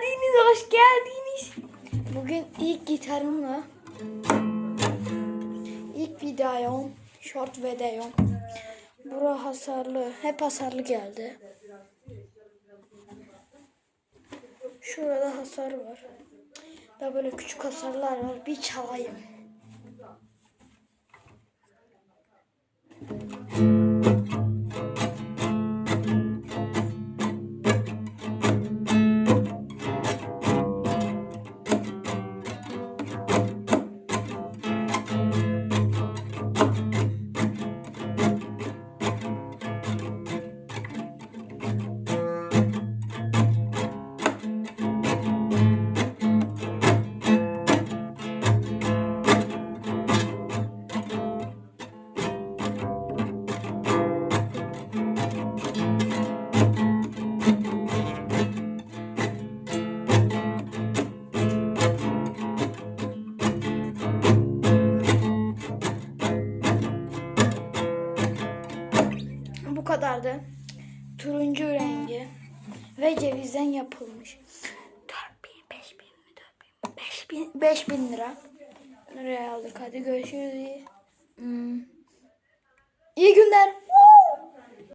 Geldiniz, hoş geldiniz. Bugün ilk gitarımla ilk videom, short videom. Bura hasarlı, hep hasarlı geldi. Şurada hasar var. Da böyle küçük hasarlar var. Bir çalayım. Kadardı. Turuncu rengi ve cevizden yapılmış. 4000, 5000 mi? 4000, 5000, 5000 lira. Nereye aldık? Hadi görüşürüz. Hmm. İyi günler.